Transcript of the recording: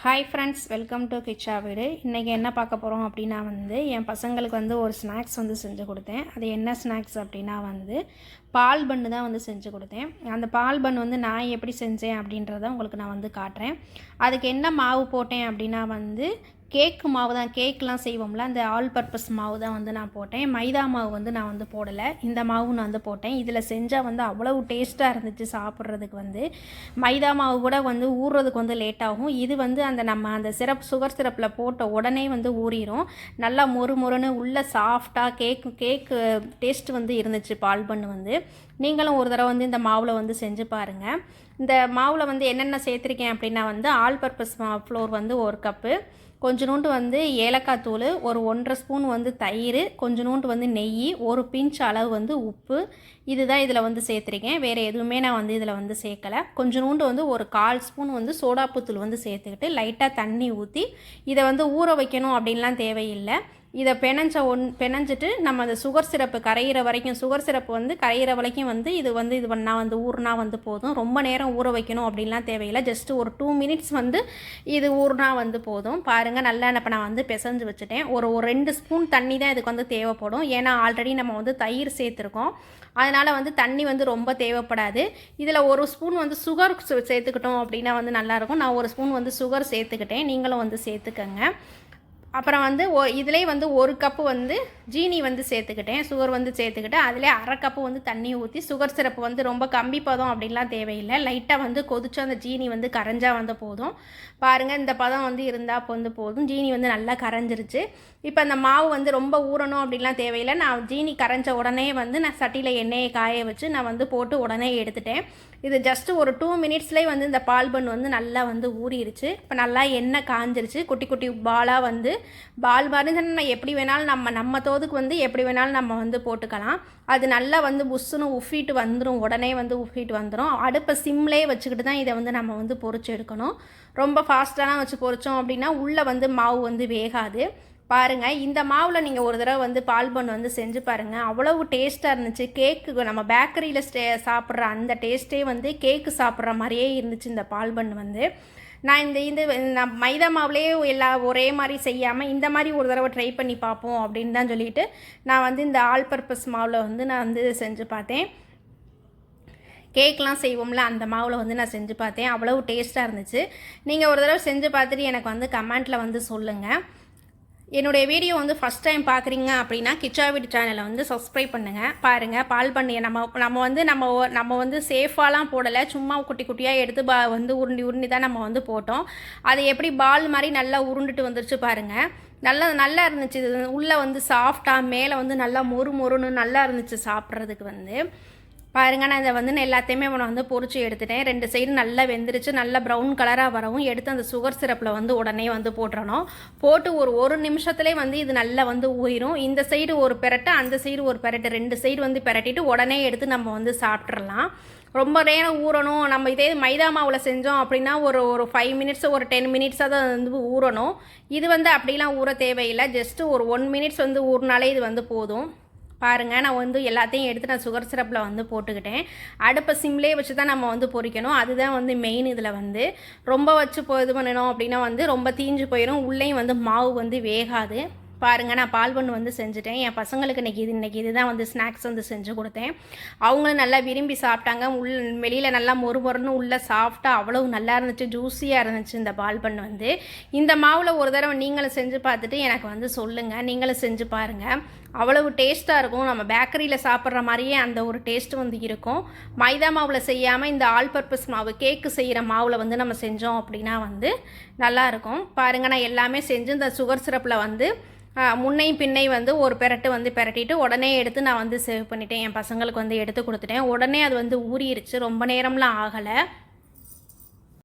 Hi friends welcome to Kichcha வீடு இன்றைக்கி என்ன பார்க்க போகிறோம் அப்படின்னா வந்து என் பசங்களுக்கு வந்து ஒரு ஸ்நாக்ஸ் வந்து செஞ்சு கொடுத்தேன். அது என்ன ஸ்நாக்ஸ் அப்படின்னா வந்து பால் பண்ணு தான் வந்து செஞ்சு கொடுத்தேன். அந்த பால் பன் வந்து நான் எப்படி செஞ்சேன் அப்படின்றத உங்களுக்கு நான் வந்து காட்டுறேன். அதுக்கு என்ன மாவு போட்டேன் அப்படின்னா வந்து கேக்கு மாவு தான் கேக்கெலாம் செய்வோம்ல அந்த ஆல் பர்பஸ் மாவு தான் வந்து நான் போட்டேன். மைதா மாவு வந்து நான் வந்து போடலை. இந்த மாவு நான் வந்து போட்டேன். இதில் செஞ்சால் வந்து அவ்வளவு டேஸ்ட்டாக இருந்துச்சு சாப்பிட்றதுக்கு வந்து. மைதா மாவு கூட வந்து ஊறுறதுக்கு வந்து லேட் ஆகும். இது வந்து அந்த நம்ம அந்த சிரப் சுகர் சிரப்பில் போட்ட உடனே வந்து ஊறிடும் நல்லா மொறு மொறுன்னு உள்ளே சாஃப்டாக கேக்கு கேக்கு டேஸ்ட் வந்து இருந்துச்சு பால் பண்ணு வந்து. நீங்களும் ஒரு தடவை வந்து இந்த மாவில் வந்து செஞ்சு பாருங்கள் இந்த மாவில் வந்து என்னென்ன சேர்த்துருக்கேன் அப்படின்னா வந்து ஆல் பர்பஸ் மா ஃப்ளோர் வந்து ஒரு கப்பு கொஞ்சோண்டு வந்து ஏலக்காய் தூள் ஒரு ஒன்றரை ஸ்பூன் வந்து தயிர் கொஞ்சோண்டு வந்து நெய் ஒரு பிஞ்ச் அளவு வந்து உப்பு. இதுதான் இதில் வந்து சேர்த்துருக்கேன். வேறு எதுவுமே நான் வந்து இதில் வந்து சேர்க்கலை. கொஞ்சோண்டு வந்து ஒரு கால் ஸ்பூன் வந்து சோடாப்புத்தூள் வந்து சேர்த்துக்கிட்டு லைட்டாக தண்ணி ஊற்றி இதை வந்து ஊற வைக்கணும் அப்படின்லாம் தேவையில்லை. இதை பிணைஞ்ச ஒன் பிணைஞ்சிட்டு நம்ம அந்த சுகர் சிரப்பு கரையிற வரைக்கும் சுகர் சிரப்பு வந்து கரையிற வரைக்கும் வந்து இது வந்து இது பண்ணால் வந்து ஊறுனா வந்து போதும். ரொம்ப நேரம் ஊற வைக்கணும் அப்படின்லாம் தேவையில்லை. ஜஸ்ட்டு ஒரு டூ மினிட்ஸ் வந்து இது ஊறுனா வந்து போதும். பாருங்கள் நல்லா இப்போ நான் வந்து பிசைஞ்சு வச்சுட்டேன். ஒரு ஒரு ரெண்டு ஸ்பூன் தண்ணி தான் இதுக்கு வந்து தேவைப்படும். ஏன்னா ஆல்ரெடி நம்ம வந்து தயிர் சேர்த்துருக்கோம். அதனால் வந்து தண்ணி வந்து ரொம்ப தேவைப்படாது. இதில் ஒரு ஸ்பூன் வந்து சுகர் சேர்த்துக்கிட்டோம் அப்படின்னா வந்து நல்லாயிருக்கும் நான் ஒரு ஸ்பூன் வந்து சுகர் சேர்த்துக்கிட்டேன். நீங்களும் வந்து சேர்த்துக்கங்க. அப்புறம் வந்து ஒ இதிலே வந்து ஒரு கப்பு வந்து ஜீனி வந்து சேர்த்துக்கிட்டேன். சுகர் வந்து சேர்த்துக்கிட்டு அதிலே அரை கப்பு வந்து தண்ணி ஊற்றி சுகர் சிரப்பு வந்து ரொம்ப கம்பி பதம் அப்படின்லாம் தேவையில்லை. லைட்டாக வந்து கொதிச்சு அந்த ஜீனி வந்து கரைஞ்சா வந்து போதும். பாருங்கள் இந்த பதம் வந்து இருந்தால் அப்போ வந்து போதும். ஜீனி வந்து நல்லா கரைஞ்சிருச்சு. இப்போ அந்த மாவு வந்து ரொம்ப ஊறணும் அப்படின்லாம் தேவையில்லை. நான் ஜீனி கரைஞ்ச உடனே வந்து நான் சட்டியில் எண்ணெயை காய வச்சு நான் வந்து போட்டு உடனே எடுத்துட்டேன். இது ஜஸ்ட்டு ஒரு டூ மினிட்ஸ்லேயே வந்து இந்த பால் பன் வந்து நல்லா வந்து ஊறிடுச்சு இப்போ நல்லா எண்ணெய் காஞ்சிருச்சு. குட்டி குட்டி பாலாக வந்து பால் மாதிரி நம்ம எப்படி வேணாலும் நம்ம நம்ம தோதுக்கு வந்து எப்படி வேணாலும் நம்ம வந்து போட்டுக்கலாம். அது நல்லா வந்து புஷ்ஷுன்னு உஃபிட்டு வந்துடும் உடனே வந்து உஃபிட்டு வந்துடும் அடுப்பை சிம்லேயே வச்சுக்கிட்டு தான் இதை வந்து நம்ம வந்து பொறிச்சு எடுக்கணும். ரொம்ப ஃபாஸ்ட்டாலாம் வச்சு பொறிச்சோம் அப்படின்னா உள்ளே வந்து மாவு வந்து வேகாது. பாருங்கள் இந்த மாவில் நீங்கள் ஒரு தடவை வந்து பால் பண்ணு வந்து செஞ்சு பாருங்கள் அவ்வளவு டேஸ்ட்டாக இருந்துச்சு. கேக்கு நம்ம பேக்கரியில் ஸ்டே சாப்பிட்ற அந்த டேஸ்ட்டே வந்து கேக்கு சாப்பிட்ற மாதிரியே இருந்துச்சு இந்த பால் பண்ணு வந்து. நான் இந்த இது நான் மைதா மாவுலேயே எல்லா ஒரே மாதிரி செய்யாமல் இந்த மாதிரி ஒரு தடவை ட்ரை பண்ணி பார்ப்போம் அப்படின்னு தான் சொல்லிட்டு நான் வந்து இந்த ஆல் பர்பஸ் மாவில் வந்து நான் வந்து செஞ்சு பார்த்தேன். கேக்லாம் செய்வோம்ல அந்த மாவில் வந்து நான் செஞ்சு பார்த்தேன். அவ்வளவு டேஸ்ட்டாக இருந்துச்சு. நீங்கள் ஒரு தடவை செஞ்சு பார்த்துட்டு எனக்கு வந்து கமெண்ட்டில் வந்து சொல்லுங்கள் என்னுடைய வீடியோ வந்து ஃபஸ்ட் டைம் பார்க்குறீங்க அப்படின்னா கிச்சா வீடு சேனலை வந்து சப்ஸ்கிரைப் பண்ணுங்கள் பாருங்கள் பால் பண்ணிய நம்ம நம்ம வந்து நம்ம நம்ம வந்து சேஃபாலாம் போடலை. சும்மா குட்டி குட்டியாக எடுத்து பா வந்து உருண்டி உருண்டி தான் நம்ம வந்து போட்டோம். அது எப்படி பால் மாதிரி நல்லா உருண்டுட்டு வந்துருச்சு பாருங்கள் நல்லா நல்லா இருந்துச்சு. இது உள்ளே வந்து சாஃப்டாக மேலே வந்து நல்லா மொறு மொறுன்னு நல்லா இருந்துச்சு சாப்பிட்றதுக்கு வந்து. பாருங்க நான் இதை வந்து நான் எல்லாத்தையுமே நான் வந்து பொறிச்சு எடுத்துட்டேன். ரெண்டு சைடு நல்லா வெந்துருச்சு. நல்லா ப்ரௌன் கலராக வரவும் எடுத்து அந்த சுகர் சிரப்பில் வந்து உடனே வந்து போட்டுறணும். போட்டு ஒரு ஒரு நிமிஷத்துலேயே வந்து இது நல்லா வந்து ஊயிரும் இந்த சைடு ஒரு பெரட்டு அந்த சைடு ஒரு பெரட்டு. ரெண்டு சைடு வந்து பெரட்டிட்டு உடனே எடுத்து நம்ம வந்து சாப்பிட்றலாம் ரொம்ப நேரம் ஊறணும். நம்ம இதே மைதா மாவில் செஞ்சோம் அப்படின்னா ஒரு ஒரு ஃபைவ் மினிட்ஸ் ஒரு டென் மினிட்ஸாக தான் வந்து ஊறணும். இது வந்து அப்படிலாம் ஊற தேவையில்லை. ஜஸ்ட்டு ஒரு ஒன் மினிட்ஸ் வந்து ஊறினாலே இது வந்து போதும். பாருங்கள் நான் வந்து எல்லாத்தையும் எடுத்து நான் சுகர் சிரப்பில் வந்து போட்டுக்கிட்டேன். அடுப்பை சிம்லேயே வச்சு தான் நம்ம வந்து பொறிக்கணும். அதுதான் வந்து மெயின் இதில் வந்து. ரொம்ப வச்சு போ இது பண்ணணும் அப்படின்னா வந்து ரொம்ப தீஞ்சு போயிடும் உள்ளேயும் வந்து மாவு வந்து வேகாது. பாருங்கள் நான் பால் பண்ணு வந்து செஞ்சுட்டேன். என் பசங்களுக்கு இன்றைக்கி இது இன்றைக்கி இதுதான் வந்து ஸ்நாக்ஸ் வந்து செஞ்சு கொடுத்தேன். அவங்களும் நல்லா விரும்பி சாப்பிட்டாங்க. உள் வெளியில் நல்லா மொறு மொறுன்னு உள்ளே சாப்பிட்டா அவ்வளோ நல்லா இருந்துச்சு ஜூஸியாக இருந்துச்சு இந்த பால் பண்ணு வந்து. இந்த மாவில் ஒரு தடவை நீங்களும் செஞ்சு பார்த்துட்டு எனக்கு வந்து சொல்லுங்கள் நீங்களும் செஞ்சு பாருங்கள் அவ்வளவு டேஸ்ட்டாக இருக்கும். நம்ம பேக்கரியில் சாப்பிட்ற மாதிரியே அந்த ஒரு டேஸ்ட் வந்து இருக்கும். மைதா மாவில் செய்யாமல் இந்த ஆல் பர்பஸ் மாவு கேக்கு செய்கிற மாவில் வந்து நம்ம செஞ்சோம் அப்படின்னா வந்து நல்லாயிருக்கும் பாருங்கள் நான் எல்லாமே செஞ்சு இந்த சுகர் சிரப்பில் வந்து முன்னையும் பின்னை வந்து ஒரு பெரட்டு வந்து பெரட்டிட்டு உடனே எடுத்து நான் வந்து சேவ் பண்ணிட்டேன். என் பசங்களுக்கு வந்து எடுத்து கொடுத்துட்டேன். உடனே அது வந்து ஊறிடுச்சு ரொம்ப நேரம்லாம் ஆகலை.